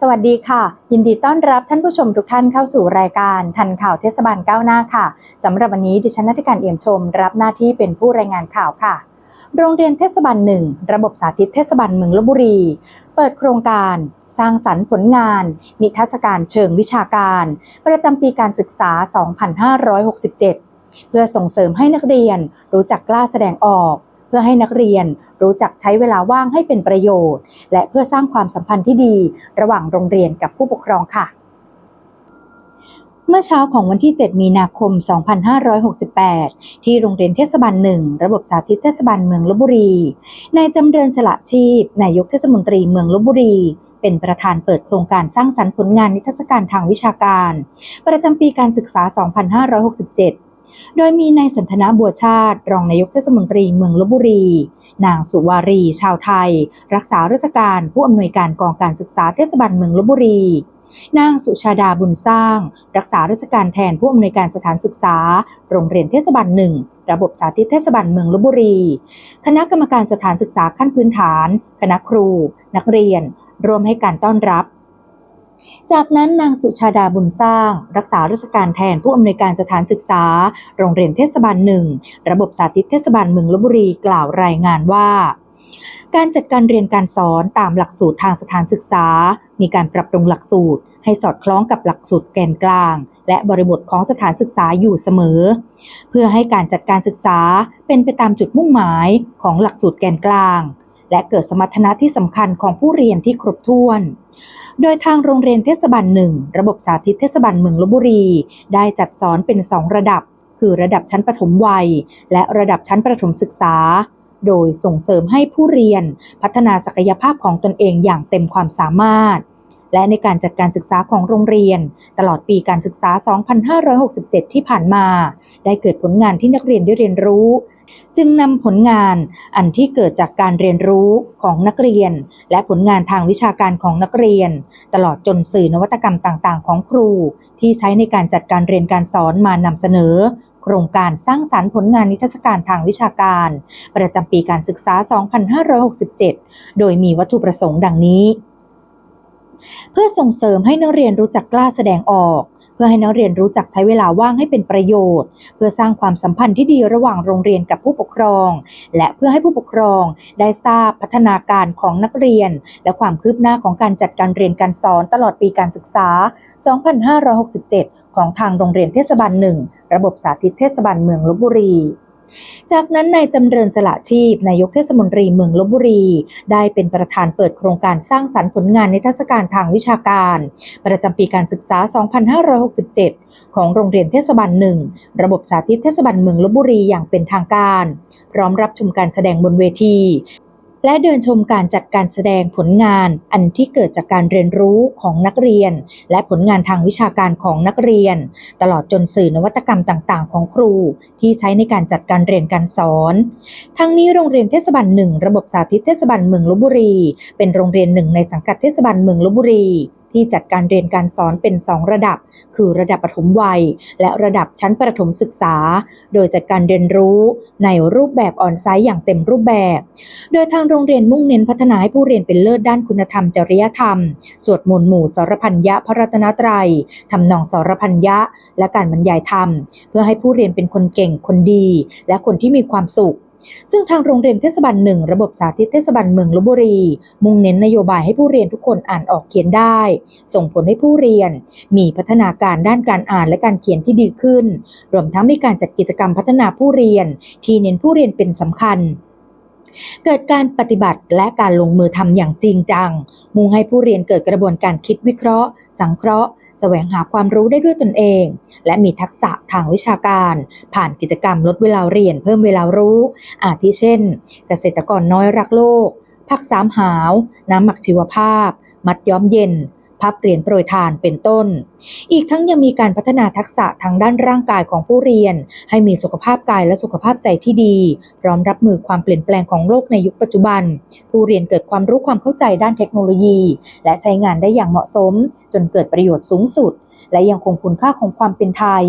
สวัสดีค่ะ ยินดีต้อนรับท่านผู้ชมทุกท่านเข้าสู่รายการทันข่าวเทศบาลก้าวหน้าค่ะสำหรับวันนี้ดิฉันนัทการเอี่ยมชม รับหน้าที่เป็นผู้รายงานข่าวค่ะ โรงเรียนเทศบาลหนึ่งระบบสาธิตเทศบาลเมืองลบบุรี เปิดโครงการ สร้างสรรค์ผลงาน นิทรรศการเชิงวิชาการ ประจำปีการศึกษา 2567 เพื่อส่งเสริมให้นักเรียนรู้จักกล้าแสดงออก พื่อให้นักเรียนรู้จักใช้เวลาว่างให้เป็นประโยชน์ และเพื่อสร้างความสัมพันธ์ที่ดี ระหว่างโรงเรียนกับผู้ปกครองค่ะ เมื่อเช้าของวันที่ 7 มีนาคม 2568 ที่โรงเรียนเทศบาลหนึ่งระบบสาธิตเทศบาลเมืองลบบุรี นายจำเริญสละชีพนายกเทศมนตรีเมืองลบบุรีเป็นประธานเปิดโครงการสร้างสรรค์ผลงานนิทรรศการทางวิชาการ ประจำปีการศึกษา 2567 โดยมีนายสันทนาบัวชาติ รองนายกเทศมนตรีเมืองลบบุรี นางสุวารี ชาวไทย รักษาราชการผู้อำนวยการกองการศึกษาเทศบาลเมืองลบบุรี นางสุชาดาบุญสร้าง รักษาราชการแทนผู้อำนวยการสถานศึกษา โรงเรียนเทศบาลหนึ่งระบบสาธิตเทศบาลเมืองลบบุรี คณะกรรมการสถานศึกษาขั้นพื้นฐาน คณะครู นักเรียนรวมให้การต้อนรับ จากนั้นนางสุชาดาบุญสร้าง รักษาราชการแทนผู้อำนวยการสถานศึกษา โรงเรียนเทศบาลหนึ่งระบบสาธิตเทศบาลเมืองลบบุรีกล่าวรายงานว่าการจัดการเรียนการสอนตามหลักสูตรทางสถานศึกษา มีการปรับปรุงหลักสูตร ให้สอดคล้องกับหลักสูตรแกนกลาง และบริบทของสถานศึกษาอยู่เสมอ เพื่อให้การจัดการศึกษาเป็นไปตามจุดมุ่งหมายของหลักสูตรแกนกลาง และเกิดสมรรถนะที่สำคัญของผู้เรียนที่ครบถ้วน โดยทางโรงเรียนเทศบาลหนึ่งระบบสาธิตเทศบาลเมืองลบบุรี ได้จัดสอนเป็น 2 ระดับ คือระดับชั้นประถมวัย และระดับชั้นประถมศึกษา โดยส่งเสริมให้ผู้เรียนพัฒนาศักยภาพของตนเองอย่างเต็มความสามารถ และในการจัดการศึกษาของโรงเรียน ตลอดปีการศึกษา 2567 ที่ผ่านมา ได้เกิดผลงานที่นักเรียนได้เรียนรู้ จึงนำผลงานอันที่เกิดจากการเรียนรู้ของนักเรียน และผลงานทางวิชาการของนักเรียน ตลอดจนสื่อนวัตกรรมต่างๆ ของครู ที่ใช้ในการจัดการเรียนการสอนมานำเสนอโครงการสร้างสารรค์ผลงานนิทรรศการทางวิชาการ ประจำปีการศึกษา 2567 โดยมีวัตถุประสงค์ดังนี้ เพื่อส่งเสริมให้นักเรียนรู้จักกล้าแสดงออก เพื่อให้นักเรียนรู้จักใช้เวลาว่างให้เป็นประโยชน์ เพื่อสร้างความสัมพันธ์ที่ดีระหว่างโรงเรียนกับผู้ปกครอง และเพื่อให้ผู้ปกครองได้ทราบพัฒนาการของนักเรียน และความคืบหน้าของการจัดการเรียนการสอนตลอดปีการศึกษา 2567 ของทางโรงเรียนเทศบาลหนึ่งระบบสาธิตเทศบาลเมืองลบบุรี จากนั้นนายจำเริญสละชีพนายกเทศมนตรีเมืองลบบุรี ได้เป็นประธานเปิดโครงการสร้างสรรค์ผลงานในเทศการทางวิชาการ ประจำปีการศึกษา 2567ของโรงเรียนเทศบาลหนึ่งระบบสาธิตเทศบาลเมืองลบบุรีอย่างเป็นทางการ พร้อมรับชมการแสดงบนเวที และเดินชมการจัดการแสดงผลงานอันที่เกิดจากการเรียนรู้ของนักเรียน และผลงานทางวิชาการของนักเรียน ตลอดจนสื่อนวัตกรรมต่างๆ ของครู ที่ใช้ในการจัดการเรียนการสอน ทั้งนี้โรงเรียนเทศบาลหนึ่งระบบสาธิตเทศบาลเมืองลบบุรี เป็นโรงเรียนหนึ่งในสังกัดเทศบาลเมืองลบบุรี ที่จัดการเรียนการสอนเป็น 2 ระดับ คือระดับประถมวัย และระดับชั้นประถมศึกษา โดยจัดการเรียนรู้ในรูปแบบออนไซต์อย่างเต็มรูปแบบ โดยทางโรงเรียนมุ่งเน้นพัฒนาให้ผู้เรียนเป็นเลิศด้านคุณธรรมจริยธรรม สวดมนต์หมู่สรพัญญะพระรัตนตรัยทำนองสรพัญญะและการบรรยายธรรม เพื่อให้ผู้เรียนเป็นคนเก่งคนดี และคนที่มีความสุข ซึ่งทางโรงเรียนเทศบาลหนึ่งระบบสาธิตเทศบาลเมืองลบบุรี มุ่งเน้นนโยบายให้ผู้เรียนทุกคนอ่านออกเขียนได้ ส่งผลให้ผู้เรียน มีพัฒนาการด้านการอ่านและการเขียนที่ดีขึ้น รวมทั้งมีการจัดกิจกรรมพัฒนาผู้เรียน ที่เน้นผู้เรียนเป็นสำคัญเกิดการปฏิบัติและการลงมือทำอย่างจริงจัง มุ่งให้ผู้เรียนเกิดกระบวนการคิดวิเคราะห์ สังเคราะห์ แสวงหาความรู้ได้ด้วยตนเอง และมีทักษะทางวิชาการ ผ่านกิจกรรมลดเวลาเรียนเพิ่มเวลารู้ อาทิเช่น เกษตรกรน้อยรักโลก ผักสามหาว น้ำหมักชีวภาพ มัดย้อมเย็น พับเหรียญโปรยทานเป็นต้น อีกทั้งยังมีการพัฒนาทักษะทางด้านร่างกายของผู้เรียน ให้มีสุขภาพกายและสุขภาพใจที่ดี พร้อมรับมือความเปลี่ยนแปลงของโลกในยุคปัจจุบัน ผู้เรียนเกิดความรู้ความเข้าใจด้านเทคโนโลยี และใช้งานได้อย่างเหมาะสม จนเกิดประโยชน์สูงสุดและยังคงคุณค่าของความเป็นไทย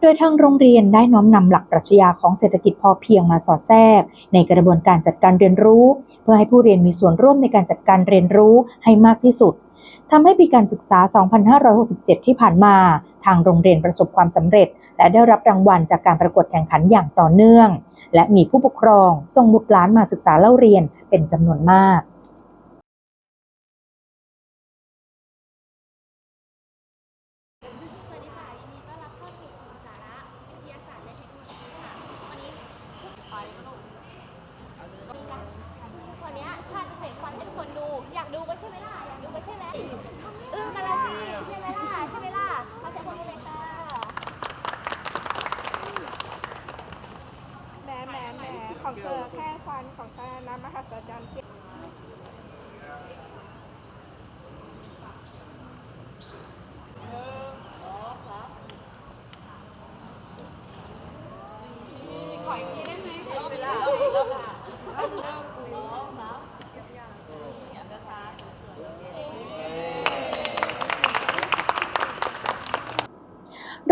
โดยทางโรงเรียนได้น้อมนำหลักปรัชญาของเศรษฐกิจพอเพียงมาสอดแทรก ในกระบวนการจัดการเรียนรู้ เพื่อให้ผู้เรียนมีส่วนร่วมในการจัดการเรียนรู้ให้มากที่สุด ทำให้ปีการศึกษา 2567 ที่ผ่านมา ทางโรงเรียนประสบความสำเร็จ และได้รับรางวัลจากการประกวดแข่งขันอย่างต่อเนื่อง และมีผู้ปกครองส่งบุตรหลานมาศึกษาเล่าเรียนเป็นจำนวนมาก สวัสดีค่ะยินดีต้อนรับเข้าสู่กลุ่มสาระวิทยาศาสตร์และเทคโนโลยีค่ะ วันนี้ไปกันลูกวันนี้ข้าจะเสกฟันให้ทุกคนดู อยากดูกันใช่ไหมล่ะ อยากดูกันใช่ไหมอึ้งกันละสิใช่ไหมล่ะ ใช่ไหมล่ะมาเสียงคนดูเลยค่ะ แหมแหมแหมของเธอแค่ฟันของฉันนะมหัศจรรย์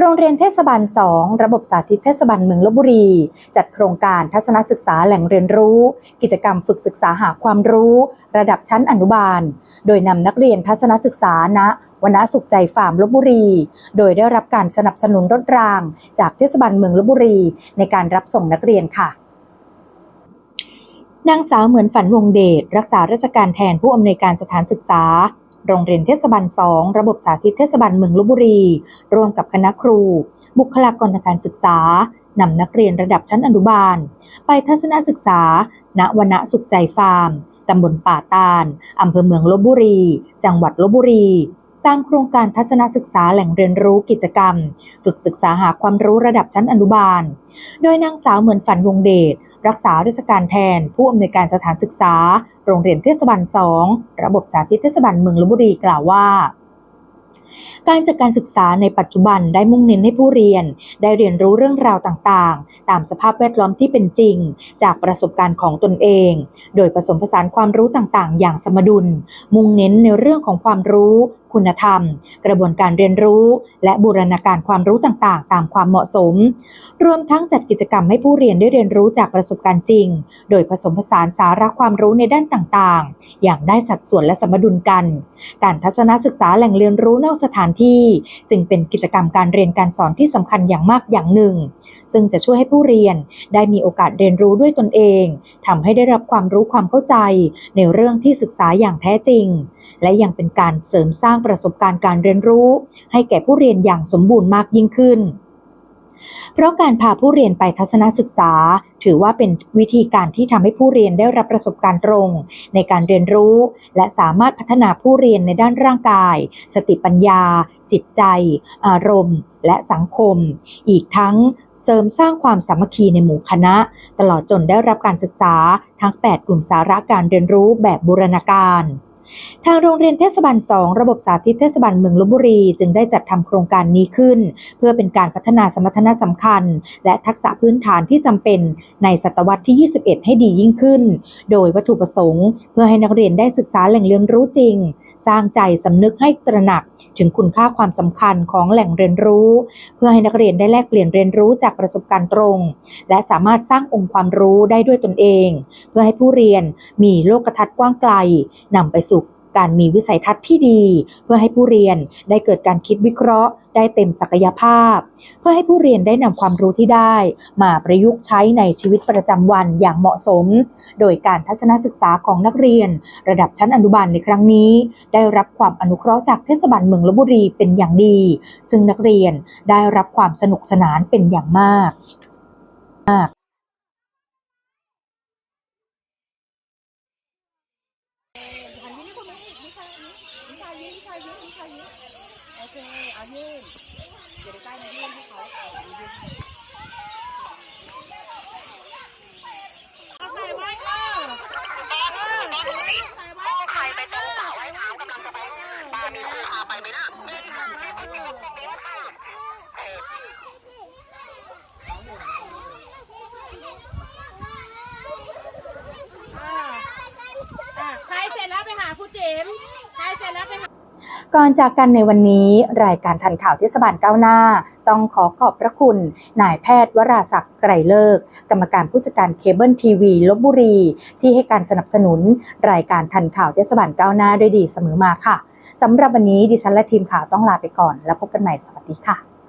โรงเรียนเทศบาล 2 ระบบสาธิตเทศบาลเมืองลบบุรี จัดโครงการทัศนศึกษาแหล่งเรียนรู้ กิจกรรมฝึกศึกษาหาความรู้ ระดับชั้นอนุบาล โดยนำนักเรียนทัศนศึกษาณวนสุขใจฟาร์มลบบุรี โดยได้รับการสนับสนุนรถราง จากเทศบาลเมืองลบบุรี ในการรับส่งนักเรียนค่ะนางสาวเหมือนฝันวงเดชรักษาราชการแทนผู้อำนวยการสถานศึกษา โรงเรียนเทศบาล 2 ระบบสาธิตเทศบาลเมืองลบบุรี ร่วมกับคณะครู บุคลากรทางการศึกษานำนักเรียนระดับชั้นอนุบาล ไปทัศนศึกษา ณวนสุขใจฟาร์มตำบลป่าตาลอำเภอเมืองลบบุรี จังหวัดลบบุรี ตามโครงการทัศนศึกษาแหล่งเรียนรู้กิจกรรม ฝึกศึกษาหาความรู้ระดับชั้นอนุบาล โดยนางสาวเหมือนฝันวงเดช รักษาราชการแทน ผู้อำนวยการสถานศึกษา โรงเรียนเทศบาล 2 ระบบสาธิตเทศบาลเมืองลบบุรีกล่าวว่าการจัดการศึกษาในปัจจุบันได้มุ่งเน้นให้ผู้เรียน ได้เรียนรู้เรื่องราวต่างๆ ตามสภาพแวดล้อมที่เป็นจริง จากประสบการณ์ของตนเอง โดยผสมผสานความรู้ต่างๆ อย่างสมดุล มุ่งเน้นในเรื่องของความรู้ คุณธรรม กระบวนการเรียนรู้ และบูรณาการความรู้ต่างๆ ตามความเหมาะสม รวมทั้งจัดกิจกรรมให้ผู้เรียนได้เรียนรู้จากประสบการณ์จริง โดยผสมผสานสาระความรู้ในด้านต่างๆ อย่างได้สัดส่วนและสมดุลกัน การทัศนศึกษาแหล่งเรียนรู้นอกสถานที่ จึงเป็นกิจกรรมการเรียนการสอนที่สำคัญอย่างมากอย่างหนึ่ง ซึ่งจะช่วยให้ผู้เรียนได้มีโอกาสเรียนรู้ด้วยตนเองทำให้ได้รับความรู้ความเข้าใจ ในเรื่องที่ศึกษาอย่างแท้จริงและยังเป็นการเสริมสร้างประสบการณ์การเรียนรู้ ให้แก่ผู้เรียนอย่างสมบูรณ์มากยิ่งขึ้น เพราะการพาผู้เรียนไปทัศนศึกษา ถือว่าเป็นวิธีการที่ทำให้ผู้เรียนได้รับประสบการณ์ตรง ในการเรียนรู้ และสามารถพัฒนาผู้เรียนในด้านร่างกาย สติปัญญา จิตใจ อารมณ์ และสังคม อีกทั้งเสริมสร้างความสามัคคีในหมู่คณะ ตลอดจนได้รับการศึกษาทั้ง 8 กลุ่มสาระการเรียนรู้แบบบูรณาการ ทางโรงเรียนเทศบาล 2 ระบบสาธิตเทศบาลเมืองลบบุรี จึงได้จัดทำโครงการนี้ขึ้น เพื่อเป็นการพัฒนาสมรรถนะสำคัญ และทักษะพื้นฐานที่จำเป็นในศตวรรษที่ 21 ให้ดียิ่งขึ้น โดยวัตถุประสงค์ เพื่อให้นักเรียนได้ศึกษาแหล่งเรียนรู้จริง สร้างใจสำนึกให้ตระหนักถึงคุณค่าความสำคัญของแหล่งเรียนรู้ เพื่อให้นักเรียนได้แลกเปลี่ยนเรียนรู้จากประสบการณ์ตรง และสามารถสร้างองค์ความรู้ได้ด้วยตนเอง เพื่อให้ผู้เรียนมีโลกทัศน์กว้างไกลนำไปสู่ การมีวิสัยทัศน์ที่ดี เพื่อให้ผู้เรียนได้เกิดการคิดวิเคราะห์ ได้เต็มศักยภาพ เพื่อให้ผู้เรียนได้นำความรู้ที่ได้ มาประยุกต์ใช้ในชีวิตประจำวันอย่างเหมาะสม โดยการทัศนศึกษาของนักเรียน ระดับชั้นอนุบาลในครั้งนี้ ได้รับความอนุเคราะห์จากเทศบาลเมืองลบบุรีเป็นอย่างดี ซึ่งนักเรียนได้รับความสนุกสนานเป็นอย่างมาก หันยิ้มให้คนมาอีกนิชายิ้มนิชายิ้มนิชายิ้มนิชายิ้มโอเคเอายื่นเดี๋ยวใกล้มายื่นให้เขาเอายื่น เอาใส่ไว้เออเออใส่ไว้ใส่ไว้ใส่ไปตรงสระว่ายน้ำกำลังจะไปปามีพาไปไหมล่ะ อ่าอ่าใครเสร็จ แล้วไปหาครูจิ๋มใครเสร็จแล้วไปหา ก่อนจากกันในวันนี้รายการทันข่าวเทศบาลก้าวหน้า ต้องขอขอบพระคุณ นายแพทย์วราศักดิ์ไกรเลิก กรรมการผู้จัดการเคเบิลทีวีลบบุรี ที่ให้การสนับสนุน รายการทันข่าวเทศบาลก้าวหน้าด้วยดีเสมอมาค่ะสำหรับวันนี้ดิฉันและทีมข่าวต้องลาไปก่อน แล้วพบกันใหม่สวัสดีค่ะ